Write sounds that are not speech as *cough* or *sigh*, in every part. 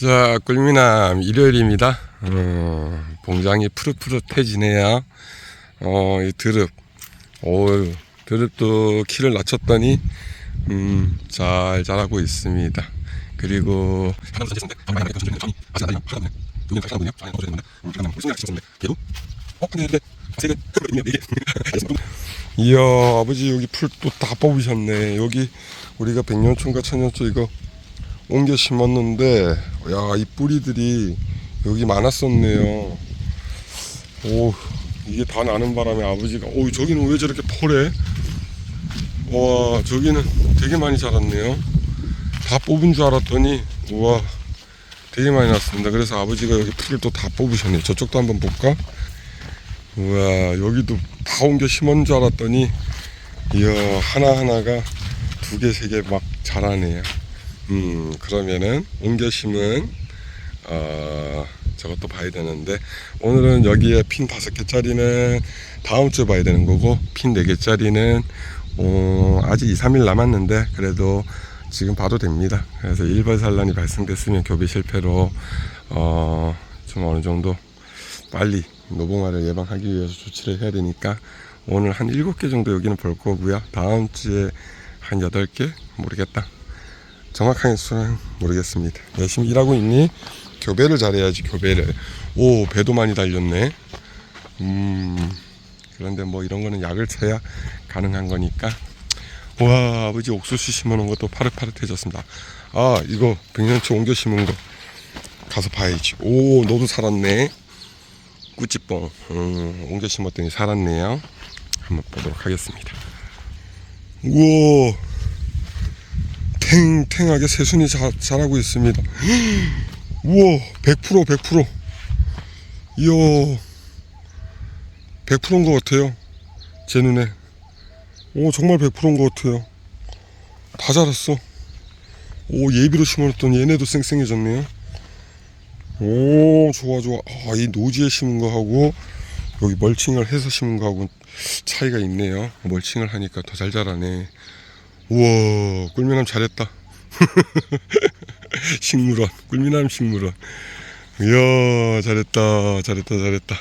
자, 꿀미남 일요일입니다. 어, 봉장이 푸릇푸릇해지네요. 어, 이 드릅. 어유 드릅도 키를 낮췄더니, 음, 잘 자라고 있습니다. 그리고, 이야, 아버지 여기 풀 또 다 뽑으셨네. 여기 우리가 백년초인가 천년초 이거 옮겨 심었는데 야 이 뿌리들이 여기 많았었네요. 오 이게 다 나는 바람에 아버지가 오 저기는 왜 저렇게 포래 와 저기는 되게 많이 자랐네요. 다 뽑은 줄 알았더니 우와 되게 많이 났습니다. 그래서 아버지가 여기 풀을 또 다 뽑으셨네요. 저쪽도 한번 볼까? 우와 여기도 다 옮겨 심은 줄 알았더니 이야 하나하나가 두 개 세 개 막 자라네요 음, 그러면은 옮겨 심은 어, 저것도 봐야 되는데 오늘은 여기에 핀 다섯 개짜리는 다음 주에 봐야 되는 거고 핀 네 개짜리는 어, 아직 2, 3일 남았는데 그래도 지금 봐도 됩니다. 그래서 일벌 산란이 발생됐으면 교배 실패로 어, 좀 어느 정도 빨리 노봉화를 예방하기 위해서 조치를 해야 되니까 오늘 한 7개 정도 여기는 볼 거고요. 다음 주에 한 8개 모르겠다. 정확하게 수는 모르겠습니다. 열심히 일하고 있니? 교배를 잘해야지 교배를. 오 배도 많이 달렸네. 음 그런데 뭐 이런 거는 약을 쳐야 가능한 거니까. 와 아버지 옥수수 심어놓은 것도 파릇파릇해졌습니다. 아 이거 백년초 옮겨 심은 거 가서 봐야지. 오 너도 살았네. 꾸찌뽕 음, 옮겨 심었더니 살았네요. 한번 보도록 하겠습니다. 우와. 탱탱하게 새순이 자, 자라고 있습니다. 우와, 100% 100%. 이야, 100%인 것 같아요. 제 눈에. 오, 정말 100%인 것 같아요. 다 자랐어. 오, 예비로 심어놨더니 얘네도 쌩쌩해졌네요. 오, 좋아, 좋아. 아, 이 노지에 심은 거하고 여기 멀칭을 해서 심은 거하고 차이가 있네요. 멀칭을 하니까 더 잘 자라네. 우와 꿀미남 잘했다. *laughs* 식물원 꿀미남 식물원. 이야 잘했다 잘했다 잘했다.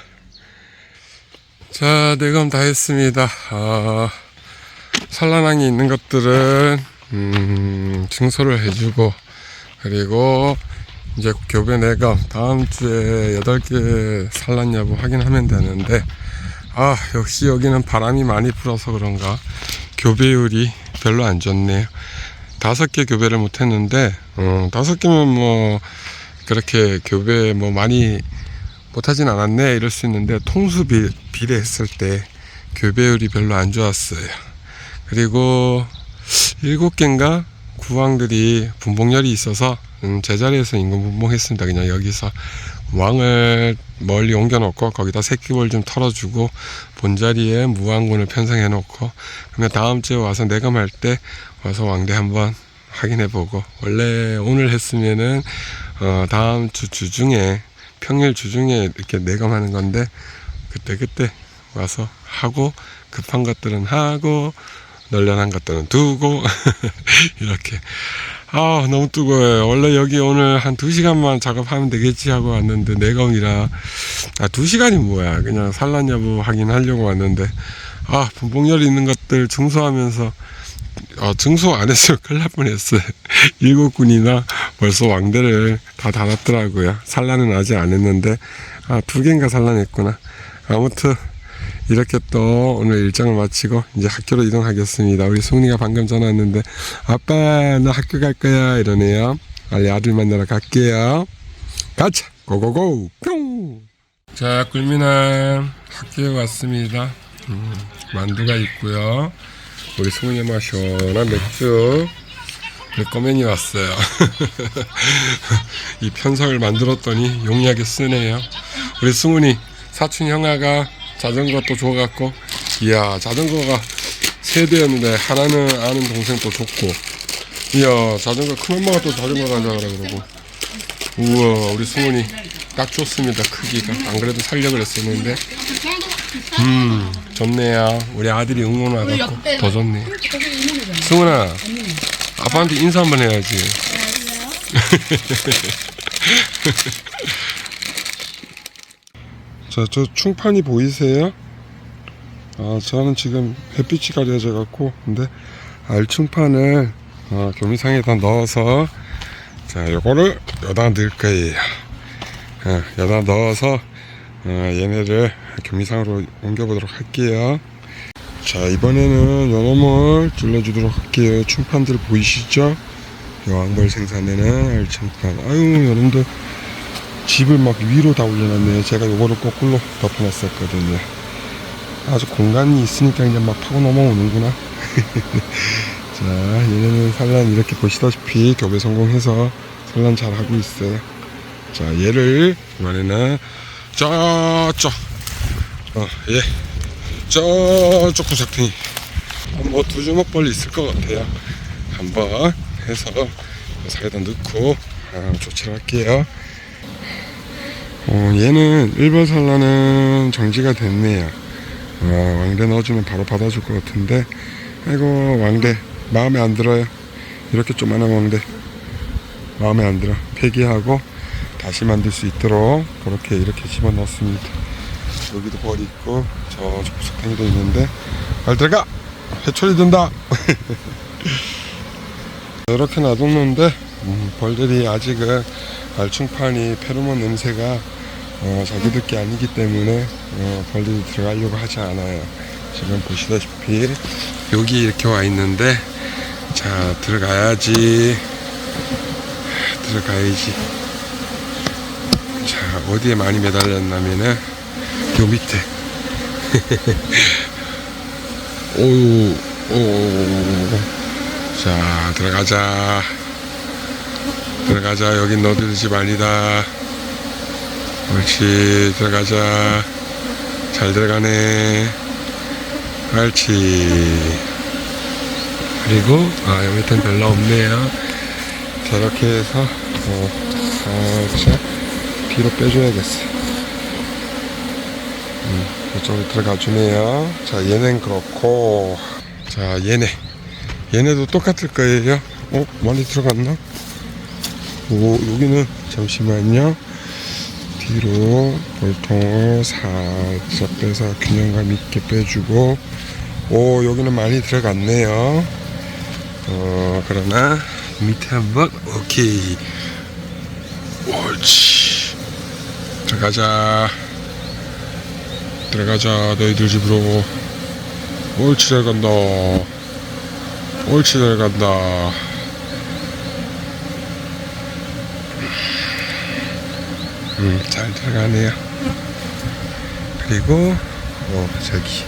자 내감 다 했습니다. 아, 산란항이 있는 것들은 음, 증소를 해주고 그리고 이제 교배 내감 다음 주에 8개 산란 여부 확인하면 되는데 아 역시 여기는 바람이 많이 불어서 그런가 교배율이 별로 안 좋네요. 다섯 개 교배를 못 했는데 어, 다섯 개면 뭐 그렇게 교배 뭐 많이 못하진 않았네 이럴 수 있는데 통수 비, 비례했을 때 교배율이 별로 안 좋았어요. 그리고 일곱 개인가 구왕들이 분봉열이 있어서 음, 제자리에서 인공 분봉했습니다. 그냥 여기서 왕을 멀리 옮겨놓고 거기다 새끼볼 좀 털어주고 본자리에 무왕군을 편성해놓고 그러면 다음 주에 와서 내감할 때 와서 왕대 한번 확인해보고 원래 오늘 했으면은 어 다음 주 주중에 평일 주중에 이렇게 내감하는 건데 그때 그때 와서 하고 급한 것들은 하고 널널한 것들은 두고 *laughs* 이렇게 아 너무 뜨거워요. 원래 여기 오늘 한 2시간만 작업하면 되겠지 하고 왔는데 내검이라 아 2시간이 뭐야. 그냥 산란 여부 확인하려고 왔는데. 아 분봉열 있는 것들 증소하면서 어, 증소 안 했으면 큰일 날 뻔했어요. *laughs* 일곱 군이나 벌써 왕대를 다 달았더라고요. 산란은 아직 안 했는데 아 두 개인가 산란했구나. 아무튼 이렇게 또 오늘 일정을 마치고 이제 학교로 이동하겠습니다. 우리 승훈이가 방금 전화 왔는데 아빠 나 학교 갈 거야 이러네요. 빨리 아들 만나러 갈게요. 가자 고고고 뿅. 자 꿀미남 학교에 왔습니다. 음, 만두가 있고요. 우리 승훈이 시원한 맥주 꼬맨이 왔어요. *laughs* 이 편성을 만들었더니 용이하게 쓰네요. 우리 승훈이 사촌 형아가 자전거 또 줘갖고 이야 자전거가 세 대였는데 하나는 아는 동생 또 줬고 이야 자전거 큰엄마가 또 자전거 가져가라 그러고. 우와 우리 승훈이 딱 좋습니다 크기가. 안 그래도 살려 그랬었는데. 음 좋네요. 우리 아들이 응원 와갖고 더 좋네. 승훈아 아빠한테 인사 한번 해야지 *laughs* 자, 저 충판이 보이세요? 아, 저는 지금 햇빛이 가려져 갖고, 근데 알충판을 어, 교미상에다 넣어서, 자, 요거를 여기다 넣을 거예요. 어, 여기다 넣어서, 어, 얘네를 교미상으로 옮겨보도록 할게요. 자, 이번에는 요놈을 찔러주도록 할게요. 충판들 보이시죠? 요 왕벌 생산되는 알충판. 아유, 여러분들. 집을 막 위로 다 올려놨네요. 제가 요거를 거꾸로 덮어놨었거든요. 아주 공간이 있으니까 이제 막 파고 넘어오는구나. *laughs* 자, 얘네는 산란 이렇게 보시다시피 교배 성공해서 산란 잘 하고 있어요. 자, 얘를 이번에는 저쪽, 어, 예, 저쪽 구석탱이 뭐두 주먹 벌리 있을 것 같아요. 한번 해서 사이다 넣고 아, 조치를 할게요. 어, 얘는 일반 산란은 정지가 됐네요. 어, 왕대 넣어주면 바로 받아줄 것 같은데, 아이고, 왕대, 마음에 안 들어요. 이렇게 조만한 왕대, 마음에 안 들어. 폐기하고, 다시 만들 수 있도록, 그렇게 이렇게 집어 넣습니다. 여기도 벌이 있고, 저쪽 구석탱이도 있는데, 잘 들어가! 해초리 든다! *laughs* 이렇게 놔뒀는데, 음, 벌들이 아직은 알충판이 페로몬 냄새가 어, 자기들 게 아니기 때문에 어, 벌들이 들어가려고 하지 않아요. 지금 보시다시피 여기 이렇게 와 있는데 자 들어가야지. 들어가야지. 자 어디에 많이 매달렸냐면은 요 밑에. *laughs* 오우 오우. 자 들어가자. 들어가자. 여긴 너들 집 아니다 옳지 들어가자. 잘 들어가네. 옳지. 그리고 아 여기는 별로 없네요. 저렇게 해서 어, 살짝 뒤로 빼줘야겠어. 음, 이쪽으로 들어가 주네요. 자 얘는 그렇고. 자 얘네. 얘네도 똑같을 거예요. 어 많이 들어갔나? 오, 여기는 잠시만요. 뒤로 볼통을 살짝 빼서 균형감 있게 빼주고, 오, 여기는 많이 들어갔네요. 어, 그러나 밑에 한번, 오케이. 옳지. 들어가자. 들어가자, 너희들 집으로. 옳지, 잘 간다. 옳지, 잘 간다. 음, 잘 들어가네요. 그리고 어, 저기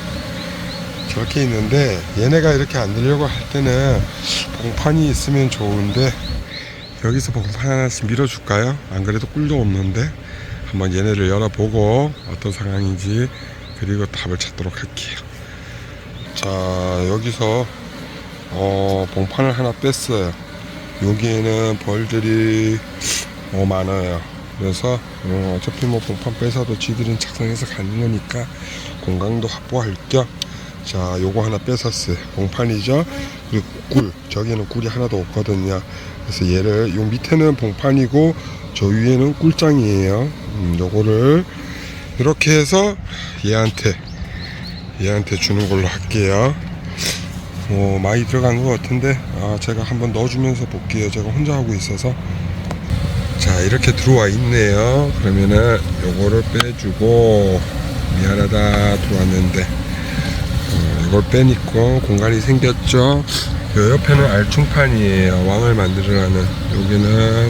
저렇게 있는데 얘네가 이렇게 안 들려고 할 때는 봉판이 있으면 좋은데 여기서 봉판 하나씩 밀어줄까요? 안 그래도 꿀도 없는데 한번 얘네를 열어보고 어떤 상황인지 그리고 답을 찾도록 할게요. 자 여기서 어, 봉판을 하나 뺐어요. 여기에는 벌들이 어, 많아요. 그래서 어, 어차피 뭐 봉판 빼서도 지들은 착상해서 가는 거니까 공간도 확보할 겸 자, 요거 하나 뺏었어요. 봉판이죠. 그리고 꿀. 저기는 꿀이 하나도 없거든요. 그래서 얘를 요 밑에는 봉판이고 저 위에는 꿀장이에요. 음, 요거를 이렇게 해서 얘한테 얘한테 주는 걸로 할게요. 어, 많이 들어간 것 같은데 아, 제가 한번 넣어주면서 볼게요. 제가 혼자 하고 있어서 자 이렇게 들어와 있네요. 그러면은 요거를 빼주고 미안하다. 들어왔는데. 어, 이걸 빼니까 공간이 생겼죠? 요 옆에는 알충판이에요. 왕을 만들어가는. 여기는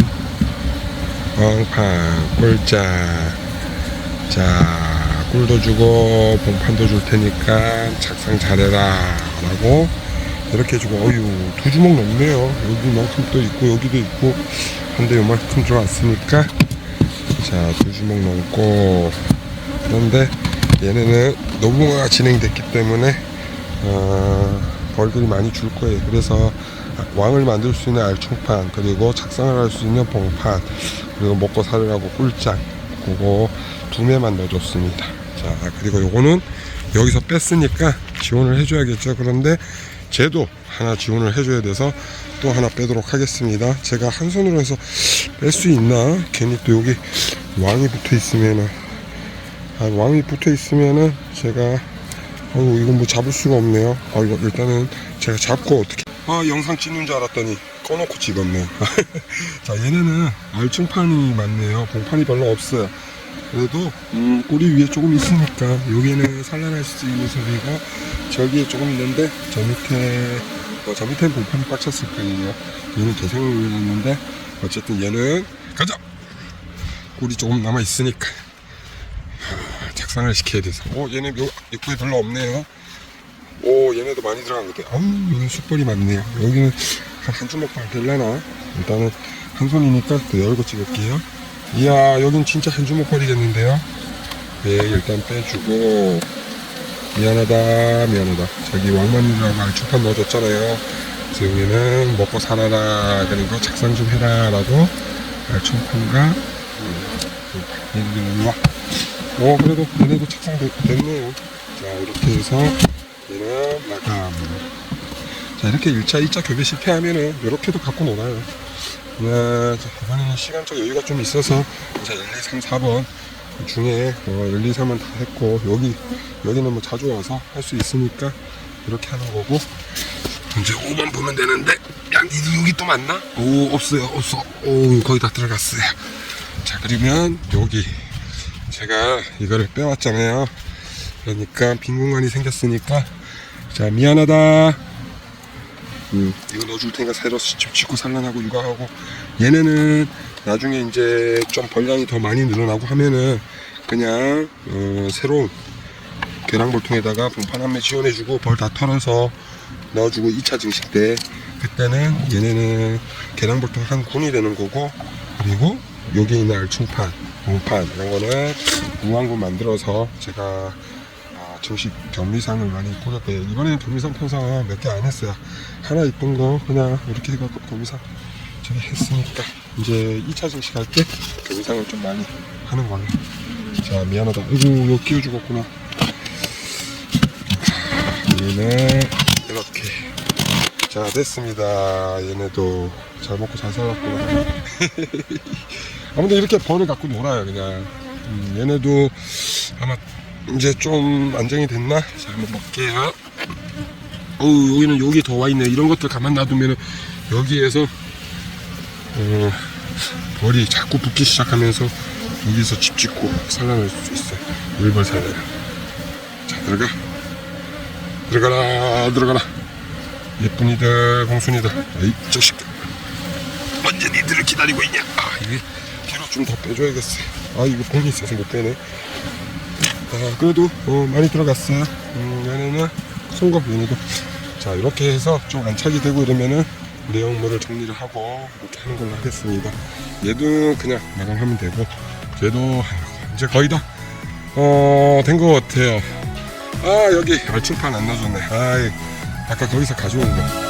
왕판 꿀자 자 꿀도 주고 봉판도 줄 테니까 착상 잘해라. 라고 이렇게 해주고. 어유 두 주먹 넘네요. 여기만큼 또 있고 여기도 있고 한데 요만큼 들어왔으니까 자 두 주먹 넘고 그런데 얘네는 노붕어가 진행됐기 때문에 어, 벌들이 많이 줄 거예요. 그래서 왕을 만들 수 있는 알충판 그리고 착상을 할 수 있는 봉판 그리고 먹고 살으라고 꿀장 그거 두 매만 넣어줬습니다. 자 그리고 요거는 여기서 뺐으니까 지원을 해줘야겠죠. 그런데 쟤도 하나 지원을 해줘야 돼서 또 하나 빼도록 하겠습니다. 제가 한 손으로 해서 뺄 수 있나? 괜히 또 여기 왕이 붙어 있으면은 아, 왕이 붙어 있으면은 제가 어우 이건 뭐 잡을 수가 없네요. 아 이거 일단은 제가 잡고 어떻게 아 영상 찍는 줄 알았더니 꺼놓고 찍었네. *laughs* 자 얘네는 알충판이 많네요. 봉판이 별로 없어요. 그래도 음, 꼬리 위에 조금 있으니까 여기는 산란할 수 있는 소리고 저기에 조금 있는데 저 밑에 어, 저 밑에 봉판이 꽉 찼을 거예요. 얘는 개생을 올렸는데 어쨌든 얘는 가자. 꼬리 조금 남아 있으니까 하, 작상을 시켜야 돼서. 오 얘네 요 입구에 별로 없네요. 오 얘네도 많이 들어간 것 같아. 어우 얘는 숯벌이 많네요. 여기는 한 한 주먹만 될려나? 일단은 한 손이니까 또 열고 찍을게요. 이야 여긴 진짜 한 주먹 버리겠는데요? 네 일단 빼주고. 미안하다 미안하다. 저기 왕만이라고 알충판 넣어줬잖아요. 여기는 먹고 살아라 그리고 작상 좀 해라 라고 알충판과 음, 얘네들 일로와. 어 그래도 얘네도 착상 됐네요. 자 이렇게 해서 얘는 마감. 자 이렇게 1차 2차 교배 실패하면은 이렇게도 갖고 놀아요 네, 자, 이번에는 시간적 여유가 좀 있어서 이제 1, 2, 3, 4번 중에 어, 1, 2, 3은 다 했고 여기 여기는 뭐 자주 와서 할 수 있으니까 이렇게 하는 거고. 이제 5번 보면 되는데 야 니들 여기 또 맞나? 오 없어요 없어. 오 거의 다 들어갔어요. 자 그러면 여기 제가 이거를 빼왔잖아요. 그러니까 빈 공간이 생겼으니까. 자 미안하다 음, 이거 넣어줄 테니까 새로 집 짓고 산란하고 육아하고. 얘네는 나중에 이제 좀 벌량이 더 많이 늘어나고 하면은 그냥 어, 새로운 계량볼통에다가 분판 한 매 지원해주고 벌 다 털어서 넣어주고 2차 증식 때 그때는 얘네는 계량볼통 한 군이 되는 거고 그리고 여기 있는 알충판, 분판 이런 거는 무한군 만들어서 제가 아, 정식 경미상을 많이 꽂았대요. 이번에는 경미상 편성 몇개 안 했어요. 하나 이쁜 거 그냥 이렇게 해갖고 경미상 저기 했으니까 이제 2차 정식 할 때 경미상을 좀 많이 하는 걸로. 자 미안하다. 아이고 이거 끼워 죽었구나. 얘는 이렇게. 자 됐습니다. 얘네도 잘 먹고 잘 살았구나. *laughs* 아무튼 이렇게 벌을 갖고 놀아요 그냥. 음, 얘네도 아마 이제 좀 안정이 됐나? 자, 한번 볼게요. 어우, 여기는 여기 더 와 있네. 이런 것들 가만 놔두면은 여기에서 어, 벌이 자꾸 붙기 시작하면서 여기서 집 짓고 산란할 수 있어요. 물벌 산란. 자, 들어가. 들어가라, 들어가라. 예쁜이들, 공순이들. 아이, 자식들. 언제 니들을 기다리고 있냐? 아, 이게 뒤로 좀 더 빼줘야겠어. 아, 이거 봉이 있어서 못 빼네. 아, 그래도 어, 많이 들어갔어요. 음, 얘네는 송거 얘네도 자 이렇게 해서 좀 안착이 되고 이러면은 내용물을 정리를 하고 이렇게 하는 걸로 하겠습니다. 얘도 그냥 마감하면 되고 얘도 이제 거의 다 어, 된 것 같아요. 아 여기 알충판 안 넣어줬네. 아 아까 거기서 가져온 거.